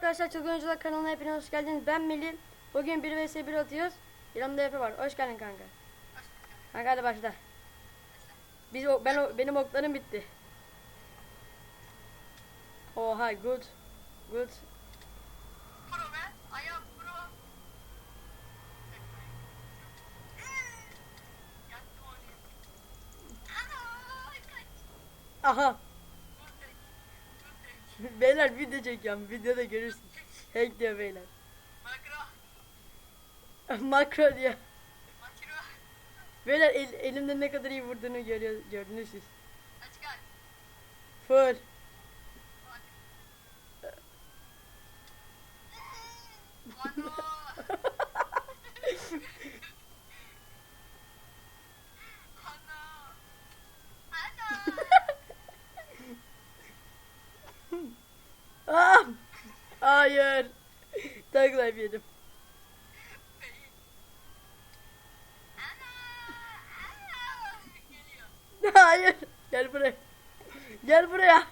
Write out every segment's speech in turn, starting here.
arkadaşlar Çılgın Oyuncular kanalına hepiniz hoş geldiniz. Ben Melih. Bugün 1 vs 1 atıyoruz. Yanımda Efe var. Hoş geldin kanka. Kanka hadi başla. Biz o, ben o, benim oklarım bitti. Oha good. Good. Pro be. Ayağım pro. Aha. Dur tek. Dur tek. Beyler video çekiyorum. Videoda görürsün. Hack diyor beyler. Makro. Makro diyor. Makro. Beyler el, elimde ne kadar iyi vurduğunu görüyor, gördünüz siz. Kaç kaç. Full. Bak. Mano. Ana. Ana. Ah! Hayır. Tag life yedim. Beyin. Ana. Ana. Geliyor. Hayır. Gel buraya. Gel buraya.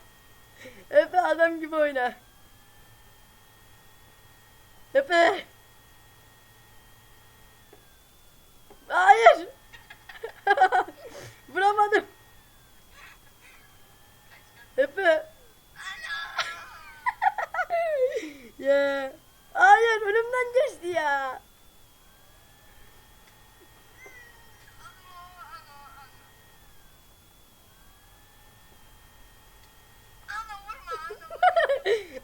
Efe adam gibi oyna. Efe. Hayır. Vuramadım. Efe. Ana. ya. Hayır önümden geçti ya. Ana. Ana. Ana. Ana vurma. Ana vurma.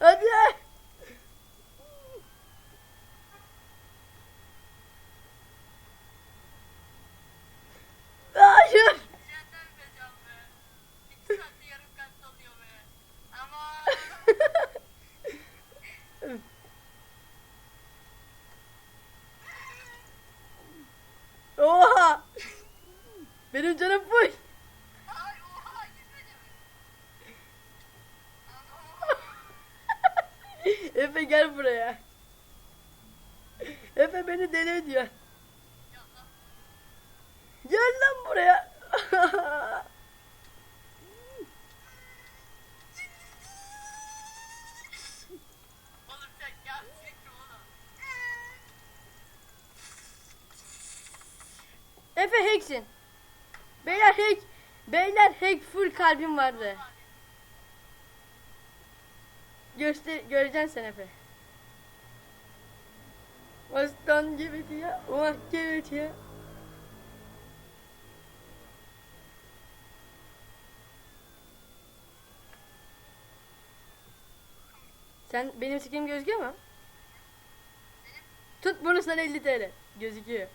Hadi. Hayır. Cehennem vereceğim be. İki saatte yarım kat oluyor be. Ama. Oha. Benim canım full. Ay oha gitmedi mi? Ana. Efe gel buraya. Efe beni deli ediyor. Gel lan buraya. Efe hacksin. Beyler hack. Beyler hack full kalbim vardı. Göster göreceksin sen Efe. Aslan gibi diye, vah gibi diye. Sen benim sikim gözüküyor mu? Tut bunu sana 50 TL. Gözüküyor.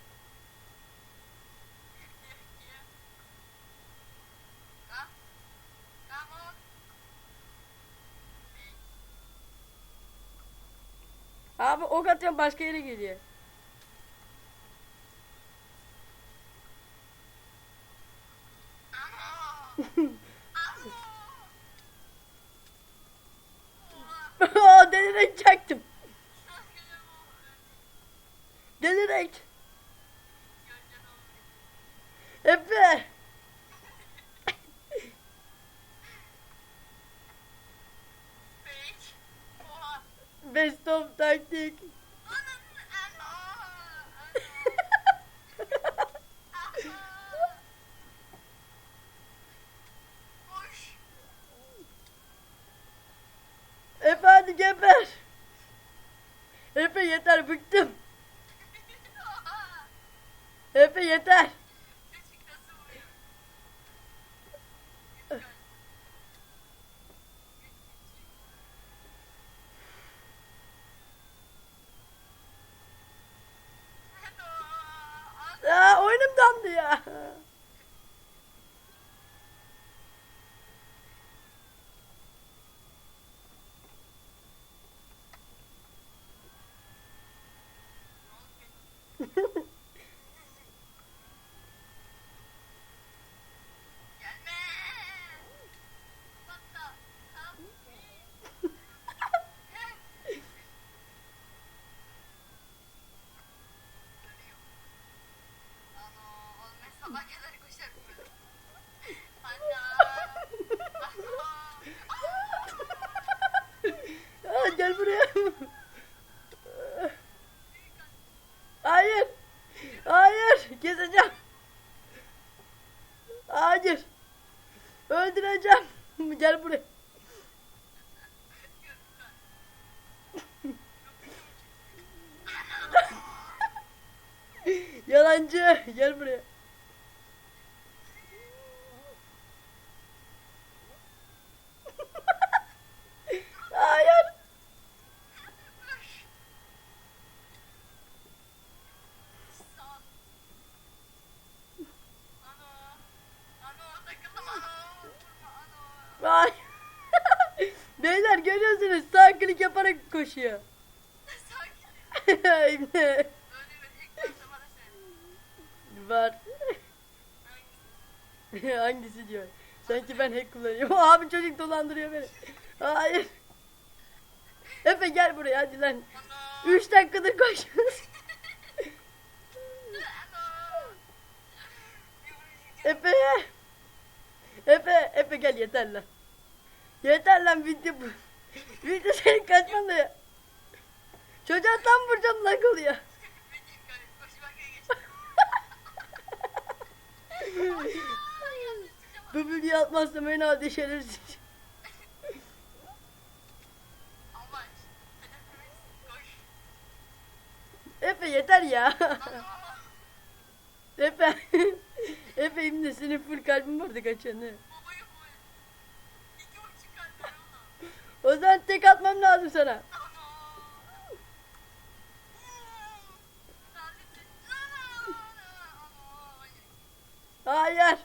Abi ok atıyorum başka yere geliyor. Delerek çaktım. Delerek. Efe. Fake. Oha. Best of taktik. Ananı. Ana. Ana. Koş. Efe hadi geber. Efe yeter bıktım. Efe yeter. Ya. Hayır. Hayır. Keseceğim. Hayır. Öldüreceğim. Gel buraya. Yalancı. Gel buraya. Hayır. Sağ ol. Ano. Ano takıldım ano. Vurma ano. Vay. Görüyorsunuz sağ klik yaparak koşuyor. Söyle. Var. Hangisi? Diyor. Sanki ben hack kullanıyorum. Abi çocuk dolandırıyor beni. Hayır. Efe gel buraya hadi lan. Ano. 3 dakikadır koşuyoruz. Efe. Efe. Efe gel yeter lan. Yeter lan video bu. Video senin kaçmanla ya. Çocuğa tam vuracağım bakaya geç. Bu videoyu atmazsam en adi şerefsiz. Efe yeter ya. Efe. Efe imde senin full kalbin vardı kaçanı. Zaman tek atmam lazım sana. Hayır.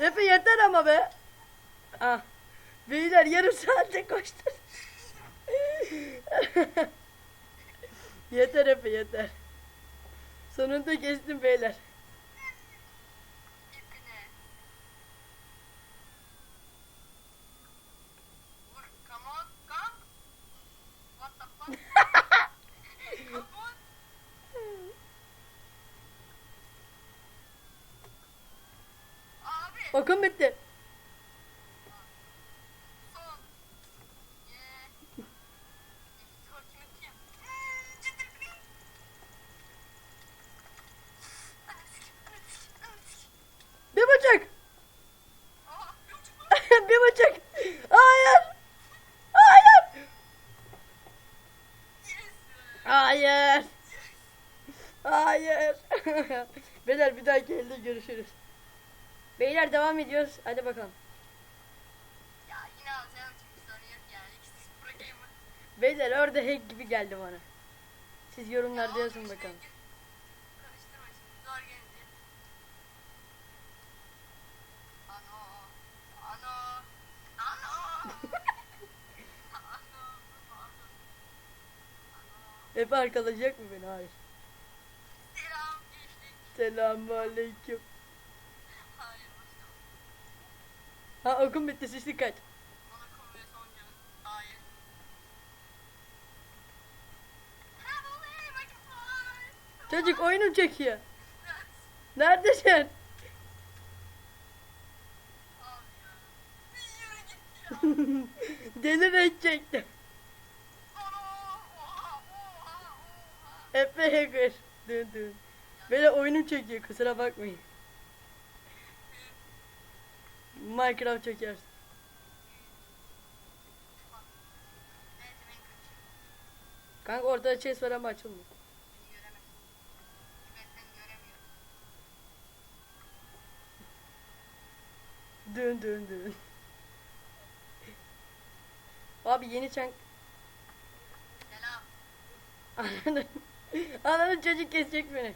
Efe yeter ama be. Ah. Beyler yarım saatte koştur. yeter Efe yeter. Sonunda kestim beyler. İpine. Vur. Come on. Come. What the fuck? Come on. Abi. Bakın bitti. Son. Yeah. Takip edeyim. Hmm, ciddi mi? Hadi sikeyim, hadi sikeyim, hadi sikeyim. Bir buçuk. Aa, bir buçuk mu? bir buçuk. Hayır. Hayır. Yes. Hayır. Hayır. Beyler bir dahaki elde görüşürüz. Beyler devam ediyoruz. Hadi bakalım. Ya yine alacağım çünkü yani. İkisi pro gamer. Beyler orada hack gibi geldi bana. Siz yorumlarda Ya yazın bakalım. Karıştırma şimdi. Zor gelince. Ano. Ano. Ano. Ano. Ano. Efe arkalayacak mı beni? Hayır. Selam gençlik. Selamun aleyküm. Hayır başlama. Ha okum bitti sıçtık kaç. Çocuk oyunum çekiyor. Neredesin? Abi ya. Yürü git ya. Deli renk çektim. Ano. Oha. Oha. Oha. Efe hacker. Dün dün. Böyle oyunum çekiyor kusura bakmayın. Minecraft kaçıyorum. Kanka ortada chest var ama açılmıyor. Dün dün dün. Abi yeni çank... Selam. Ananı çocuk kesecek beni.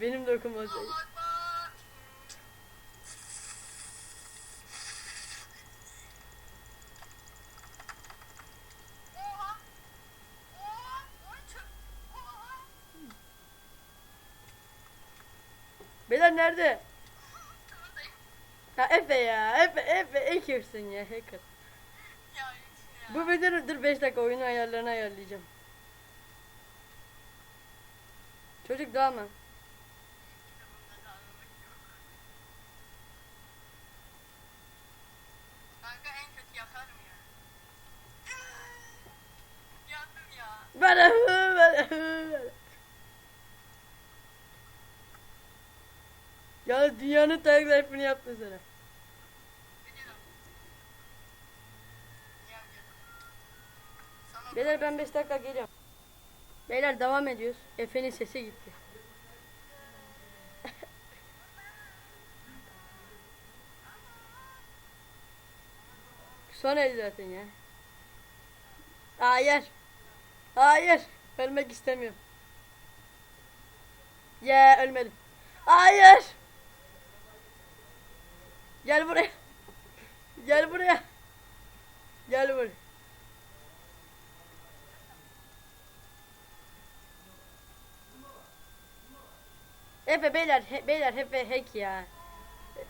Benim de. Oha. Beyler nerede? Ha Efe ya. Efe Efe hackersın ya hacker. Ya Bu video dur 5 dakika oyunu ayarlarını ayarlayacağım. Çocuk daha mı? ya. Dünyanın. Biliyorum. Gel gel. Sana Beyler ben 5 dakika geliyorum. Beyler devam ediyoruz. Efe'nin sesi gitti. Son el zaten ya. Hayır. Hayır. Ölmek istemiyorum. Ya ölmedim. Hayır. Gel buraya. Gel buraya. Gel buraya. Efe beyler he, beyler hep hack ya.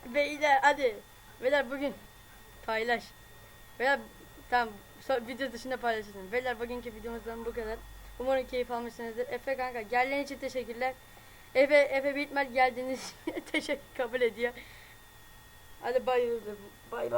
Beyler hadi. Beyler bugün paylaş. Beyler tamam so, video dışında paylaşırsın. Beyler bugünkü videomuzdan bu kadar. Umarım keyif almışsınızdır. Efe kanka geldiğin için teşekkürler. Efe Efe Bitmel geldiğiniz için teşekkür kabul ediyor. Hadi. Bay bay.